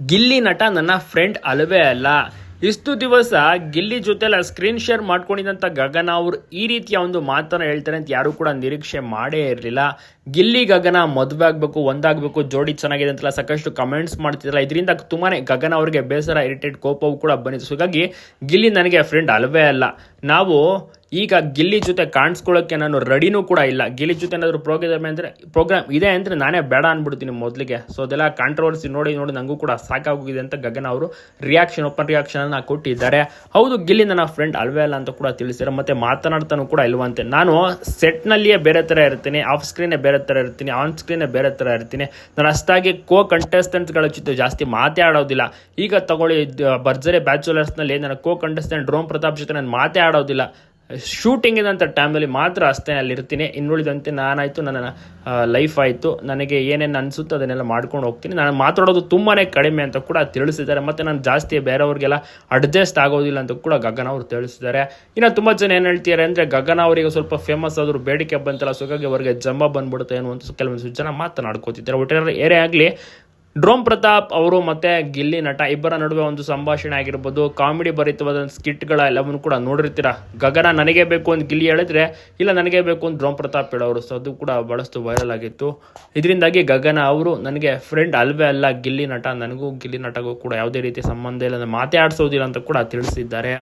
ಗಿಲ್ಲಿ ನಟ ನನ್ನ ಫ್ರೆಂಡ್ ಅಲ್ವೇ ಅಲ್ಲ. ಇಷ್ಟು ದಿವಸ ಗಿಲ್ಲಿ ಜೊತೆಲ್ಲ ಸ್ಕ್ರೀನ್ ಶೇರ್ ಮಾಡ್ಕೊಂಡಿದ್ದಂಥ ಗಗನ ಅವರು ಈ ರೀತಿಯ ಒಂದು ಮಾತನ್ನು ಹೇಳ್ತಾರೆ ಅಂತ ಯಾರೂ ಕೂಡ ನಿರೀಕ್ಷೆ ಮಾಡೇ ಇರಲಿಲ್ಲ. ಗಿಲ್ಲಿ, ಗಗನ ಮದುವೆ ಆಗಬೇಕು, ಒಂದಾಗಬೇಕು, ಜೋಡಿ ಚೆನ್ನಾಗಿದೆ ಅಂತೆಲ್ಲ ಸಾಕಷ್ಟು ಕಮೆಂಟ್ಸ್ ಮಾಡ್ತಿದ್ರಲ್ಲ. ಇದರಿಂದ ತುಂಬಾ ಗಗನ ಅವರಿಗೆ ಬೇಸರ ಇರಿಟೇಟ್ ಕೋಪವು ಕೂಡ ಬಂದಿತ್ತು. ಹಾಗಾಗಿ ಗಿಲ್ಲಿ ನನಗೆ ಫ್ರೆಂಡ್ ಅಲ್ವೇ ಅಲ್ಲ. ನಾವು ಈಗ ಗಿಲ್ಲಿ ಜೊತೆ ಕಾಣಿಸ್ಕೊಳ್ಳೋಕ್ಕೆ ನಾನು ರೆಡಿನೂ ಕೂಡ ಇಲ್ಲ. ಗಿಲ್ಲಿ ಜೊತೆ ಏನಾದರೂ ಪ್ರೋಗ್ರಾಮ್ ಅಂದರೆ ಪ್ರೋಗ್ರಾಮ್ ಇದೆ ಅಂದರೆ ನಾನೇ ಬೇಡ ಅಂದ್ಬಿಡ್ತೀನಿ ಮೊದಲಿಗೆ. ಸೊ ಅದೆಲ್ಲ ಕಾಂಟ್ರವರ್ಸಿ ನೋಡಿ ನೋಡಿ ನನಗೂ ಕೂಡ ಸಾಕಾಗೋಗಿದೆ ಅಂತ ಗಗನ ಅವರು ರಿಯಾಕ್ಷನ್ ಓಪನ್ ರಿಯಾಕ್ಷನ್ ಅನ್ನ ಕೊಟ್ಟಿದ್ದಾರೆ. ಹೌದು ಗಿಲ್ಲಿ ನನ್ನ ಫ್ರೆಂಡ್ ಅಲ್ವೇ ಅಲ್ಲ ಅಂತ ಕೂಡ ತಿಳಿಸಿದ್ದಾರೆ. ಮತ್ತೆ ಮಾತನಾಡ್ತಾನೂ ಕೂಡ ಇಲ್ವಂತೆ. ನಾನು ಸೆಟ್ನಲ್ಲಿಯೇ ಬೇರೆ ಥರ ಇರ್ತೀನಿ ಆಫ್ ಸ್ಕ್ರೀನೇ ಬೇರೆ ಥರ ಇರ್ತೀನಿ ಆನ್ ಸ್ಕ್ರೀನೇ ಬೇರೆ ಥರ ಇರ್ತೀನಿ. ನಾನು ಅಷ್ಟಾಗಿ ಕೋ ಕಂಟೆಸ್ಟೆಂಟ್ಸ್ಗಳ ಜೊತೆ ಜಾಸ್ತಿ ಮಾತಾಡೋದಿಲ್ಲ. ಈಗ ತಗೊಳ್ಳಿ ಭರ್ಜರಿ ಬ್ಯಾಚುಲರ್ಸ್ನಲ್ಲಿ ನನ್ನ ಕೋ ಕಂಟೆಸ್ಟೆಂಟ್ ಡ್ರೋಮ್ ಪ್ರತಾಪ್ ಜೊತೆ ನಾನು ಮಾತೇ ಆಡೋದಿಲ್ಲ ಶೂಟಿಂಗ್ ಇದಂಥ ಟೈಮಲ್ಲಿ ಮಾತ್ರ ಅಷ್ಟೇ ಅಲ್ಲಿ ಇರ್ತೀನಿ ಇನ್ನುಳಿದಂತೆ ನಾನಾಯಿತು, ನನ್ನ ಲೈಫ್ ಆಯಿತು. ನನಗೆ ಏನೇನು ಅನಿಸುತ್ತೋ ಅದನ್ನೆಲ್ಲ ಮಾಡ್ಕೊಂಡು ಹೋಗ್ತೀನಿ. ನಾನು ಮಾತಾಡೋದು ತುಂಬಾ ಕಡಿಮೆ ಅಂತ ಕೂಡ ತಿಳಿಸಿದ್ದಾರೆ. ಮತ್ತು ನಾನು ಜಾಸ್ತಿ ಬೇರೆಯವ್ರಿಗೆಲ್ಲ ಅಡ್ಜಸ್ಟ್ ಆಗೋದಿಲ್ಲ ಅಂತ ಕೂಡ ಗಗನ ಅವರು ತಿಳಿಸಿದ್ದಾರೆ. ಇನ್ನು ತುಂಬ ಜನ ಏನು ಹೇಳ್ತಿದ್ದಾರೆ ಅಂದರೆ, ಗಗನ ಅವರಿಗೆ ಸ್ವಲ್ಪ ಫೇಮಸ್ ಆದರೂ ಬೇಡಿಕೆ ಬಂತಲ್ಲ ಸುಗಾಗಿ ಅವರಿಗೆ ಜಂಬ ಬಂದ್ಬಿಡುತ್ತೆ ಏನು ಅಂತ ಕೆಲವೊಂದು ಜನ ಮಾತನಾಡ್ಕೋತಿದ್ದಾರೆ. ಒಟ್ಟಾರೆ ಏರೇ ಆಗಲಿ ಡ್ರೋಮ್ ಪ್ರತಾಪ್ ಅವರು ಮತ್ತೆ ಗಿಲ್ಲಿ ನಟ ಇಬ್ಬರ ನಡುವೆ ಒಂದು ಸಂಭಾಷಣೆ ಆಗಿರ್ಬೋದು. ಕಾಮಿಡಿ ಭರಿತವಾದ ಸ್ಕಿಟ್ಗಳ ಎಲ್ಲವನ್ನು ಕೂಡ ನೋಡಿರ್ತೀರ? ಗಗನ, ನನಗೆ ಬೇಕು ಅಂತ ಗಿಲ್ಲಿ ಹೇಳಿದ್ರೆ, ಇಲ್ಲ, ನನಗೆ ಬೇಕು ಅಂತ ಡ್ರೋಮ್ ಪ್ರತಾಪ್ ಹೇಳೋರು. ಸೊ, ಅದು ಕೂಡ ಬಹಳಷ್ಟು ವೈರಲ್ ಆಗಿತ್ತು. ಇದರಿಂದಾಗಿ ಗಗನ ಅವರು ನನಗೆ ಫ್ರೆಂಡ್ ಅಲ್ವೇ ಅಲ್ಲ, ಗಿಲ್ಲಿ ನಟ, ನನಗೂ ಗಿಲ್ಲಿ ನಟಗೂ ಕೂಡ ಯಾವುದೇ ರೀತಿ ಸಂಬಂಧ ಇಲ್ಲ ಮಾತೇ ಆಡಿಸೋದಿಲ್ಲ ಅಂತ ಕೂಡ ತಿಳಿಸಿದ್ದಾರೆ.